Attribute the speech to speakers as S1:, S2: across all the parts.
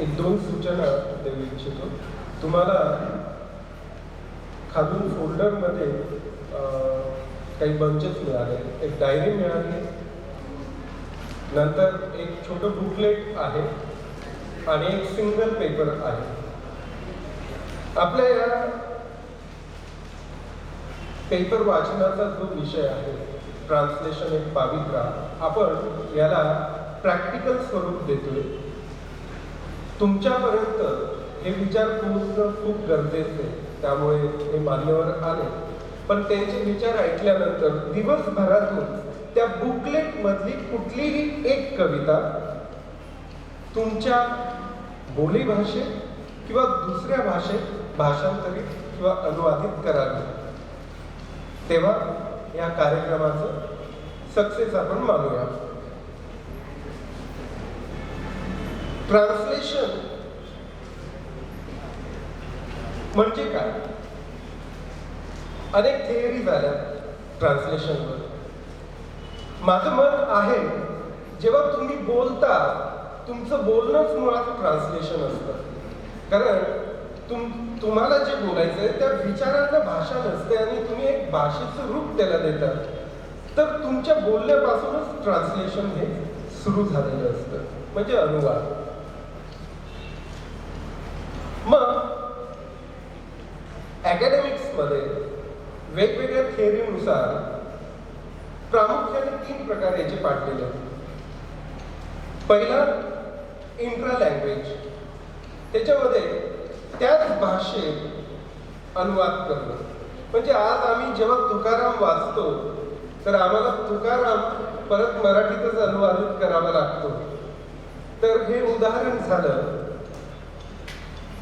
S1: एक दोन सूचना देऊ इच्छितो. तुम्हाला खालून फोल्डरमध्ये काही बंचेस मिळाले एक डायरी मिळाली. नंतर एक छोटं बुकलेट आहे आणि एक सिंगल पेपर आहे. आपल्या या पेपर वाचनाचा जो विषय आहे ट्रान्सलेशन एक पावित्रा आपण याला प्रॅक्टिकल स्वरूप देतोय. तुमच्यापर्यंत हे विचार पोहोचणं खूप गरजेचं आहे. त्यामुळे हे मान्यवर आले. पण त्यांचे विचार ऐकल्यानंतर दिवसभरातून त्या बुकलेट मधली कुठलीही एक कविता तुमच्या बोलीभाषेत किंवा दुसऱ्या भाषेत भाषांतरित किंवा अनुवादित करावी. तेव्हा या कार्यक्रमाचं सक्सेस आपण मानूया. ट्रान्सलेशन. म्हणजे काय? अनेक थिअरी झाल्या ट्रान्सलेशनवर. माझं मत आहे जेव्हा तुम्ही बोलता तुमचं बोलणंच मुळात ट्रान्सलेशन असतं. कारण तुम तुम्हाला जे बोलायचं आहे त्या विचारांना भाषा नसते आणि तुम्ही एक भाषेचं रूप त्याला देता. तर तुमच्या बोलण्यापासूनच ट्रान्सलेशन हे सुरू झालेलं असतं. म्हणजे अनुवाद मग अकॅडमिक्समध्ये वेगवेगळ्या थेअरीनुसार प्रामुख्याने तीन प्रकार याचे पाडलेले आहेत पहिला इंट्रा लँग्वेज त्याच्यामध्ये त्याच भाषेत अनुवाद करणं. म्हणजे आज आम्ही जेव्हा तुकाराम वाचतो तर आम्हाला तुकाराम परत मराठीतच अनुवादित करावा लागतो. तर हे उदाहरण झालं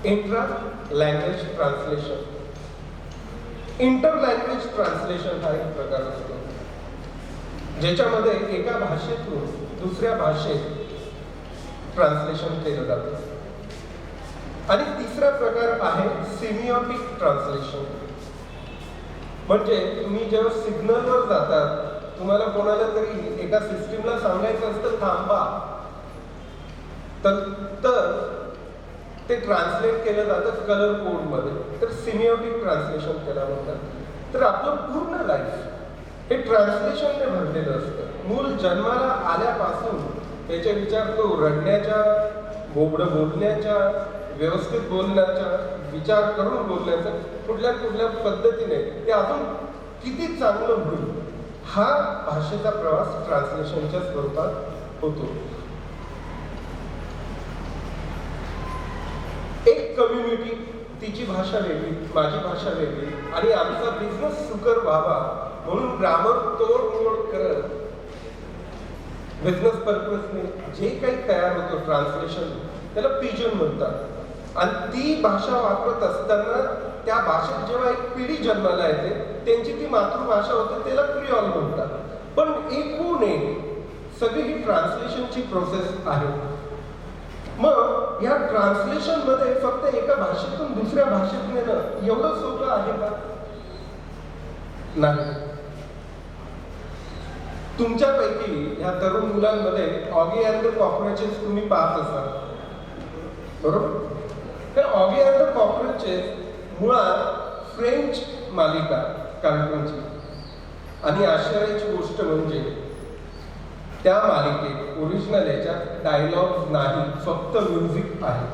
S1: intra language translation inter language translation हा एक प्रकार असतो. ज्याच्यामध्ये एका भाषेतून दुसऱ्या भाषेत ट्रान्सलेशन केलं जातं. आणि तिसरा प्रकार आहे सिमिओटिक ट्रान्सलेशन. म्हणजे तुम्ही जेव्हा सिग्नलवर जातात तुम्हाला कोणाला तरी एका सिस्टीमला सांगायचं असतं थांबा. तर तर ते ट्रान्सलेट केलं जातं कलर कोडमध्ये तर सिनिओटिक ट्रान्सलेशन केला म्हणतात. तर आपलं पूर्ण लाईफ हे ट्रान्सलेशनने भरलेलं असतं. मूल जन्माला आल्यापासून त्याचे विचार तो रडण्याच्या बोबडं बोलण्याच्या व्यवस्थित बोलण्याच्या विचार करून बोलण्याचा कुठल्या कुठल्या पद्धतीने ते अजून किती चांगलं होईल हा भाषेचा प्रवास ट्रान्सलेशनच्या स्वरूपात होतो. एक कम्युनिटी तिची भाषा वेगळी माझी भाषा वेगळी. आणि आमचा बिझनेस सुकर व्हावा म्हणून ग्रामर तोडमोड करत बिझनेस पर्पजने जे काही तयार होतं ट्रान्सलेशन त्याला पिजन म्हणतात. आणि ती भाषा वापरत असताना त्या भाषेत जेव्हा एक पिढी जन्माला येते त्यांची ती मातृभाषा होते त्याला क्रिऑल म्हणतात. पण एकूण एक सगळी ही ट्रान्सलेशनची प्रोसेस आहे. मग या ट्रान्सलेशनमध्ये फक्त एका भाषेतून दुसऱ्या भाषेत नेणं एवढं सोपं आहे का? नाही. तुमच्यापैकी ह्या तरुण मुलांमध्ये ऑगी अँड द कॉक्रोचेस तुम्ही पाहत असाल. बरोबर? तर ऑगी अँड द कॉक्रोचेस मुळात फ्रेंच मालिका कार्यक्रमची आणि आश्चर्याची गोष्ट म्हणजे त्या मालिकेत ओरिजिनल याच्यात डायलॉग नाही फक्त म्युझिक आहे.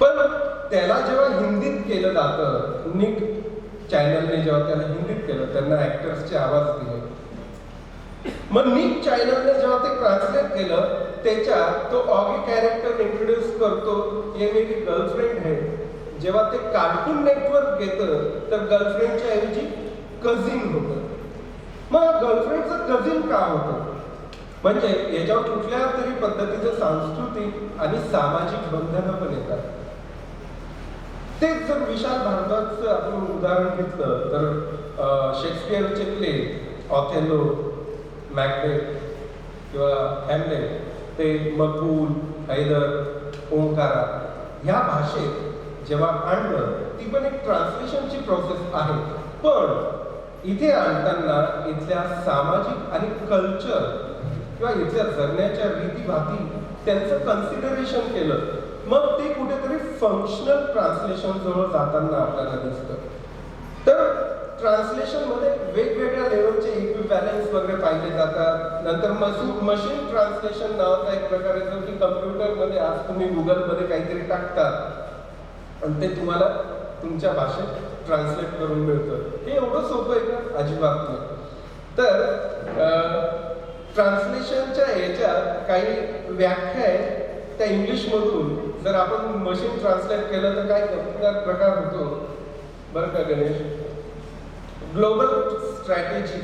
S1: पण त्याला जेव्हा हिंदीत केलं जातं निक चॅनलने जेव्हा त्याला हिंदीत केलं त्यांना ऍक्टर्सचे आवाज दिले. मग निक चॅनलने जेव्हा ते ट्रान्सलेट केलं त्याच्यात तो ऑगी कॅरेक्टर इंट्रोड्यूस करतो हे मेरी गर्लफ्रेंड आहे. जेव्हा ते कार्टून नेटवर्क घेतं तर गर्लफ्रेंडच्या ऐवजी कझिन होतं. मग गर्लफ्रेंडचं कझिन का होतं? म्हणजे याच्यावर कुठल्या तरी पद्धतीचं सांस्कृतिक आणि सामाजिक बंधनं पण येतात. तेच जर विशाल भारताचं आपण उदाहरण घेतलं तर शेक्सपियरचे प्ले ऑथेलो मॅकबेथ किंवा हॅमलेट ते मकबूल हैदर ओंकारा ह्या भाषेत जेव्हा आणलं ती पण एक ट्रान्सलेशनची प्रोसेस आहे. पण इथे आणताना इथल्या सामाजिक आणि कल्चर किंवा इथल्या जगण्याच्या रीती भाती त्यांचं कन्सिडरेशन केलं मग ते कुठेतरी फंक्शनल ट्रान्सलेशन जवळ जाताना आपल्याला दिसतं. तर ट्रान्सलेशनमध्ये वेगवेगळ्या लेवलचे इक्विबॅलन्स वगैरे पाहिले जातात. नंतर मशीन मशीन ट्रान्सलेशन नावाचा एक प्रकार येतो की कम्प्युटरमध्ये आज तुम्ही गुगलमध्ये काहीतरी टाकतात. आणि ते तुम्हाला तुमच्या भाषेत ट्रान्सलेट करून मिळतं. हे एवढं सोपं आहे का? अजिबात नाही. तर ट्रान्सलेशनच्या याच्यात काही व्याख्या आहेत. त्या इंग्लिशमधून. जर आपण मशीन ट्रान्सलेट केलं तर काय प्रकार होतो? बरं का गणेश? ग्लोबल स्ट्रॅटेजी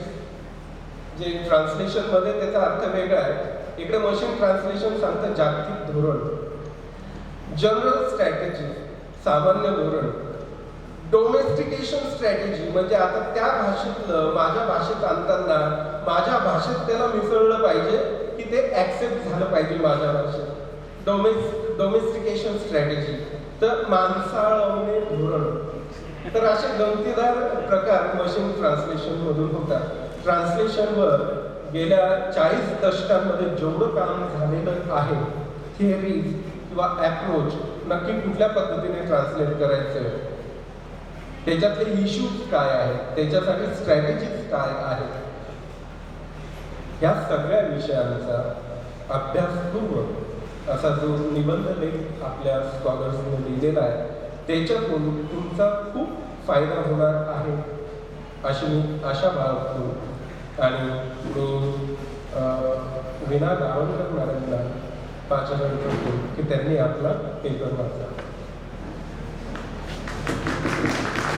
S1: जे ट्रान्सलेशनमध्ये त्याचा अर्थ वेगळा आहे. इकडे मशीन ट्रान्सलेशन सांगतं जागतिक धोरण. जनरल स्ट्रॅटेजी सामान्य धोरण. डोमेस्टिकेशन स्ट्रॅटेजी म्हणजे आता त्या भाषेतलं माझ्या भाषेत आणताना माझ्या भाषेत त्याला मिसळलं पाहिजे की ते ऍक्सेप्ट झालं पाहिजे माझ्या भाषेत. डोमेस डोमेस्टिकेशन स्ट्रॅटेजी तर माणसाळवणे धोरण. तर असे गमतीदार प्रकार मशीन ट्रान्सलेशन मधून होतात. ट्रान्सलेशनवर गेल्या चाळीस दशकांमध्ये जेवढं काम झालेलं आहे थिअरीज किंवा अप्रोच नक्की कुठल्या पद्धतीने ट्रान्सलेट करायचं त्याच्यातले इश्यूज काय आहेत? त्याच्यासाठी स्ट्रॅटेजीज काय आहेत? ह्या सगळ्या विषयांचा अभ्यासपूर्वक असा जो निबंध लेख आपल्या स्कॉलर्सने लिहिलेला आहे त्याच्यातून तुमचा खूप फायदा होणार आहे अशी मी आशा बाळगतो. आणि रोज विना गावणकर मॅडमला पाचारण करतो की त्यांनी आपला पेपर वाचा.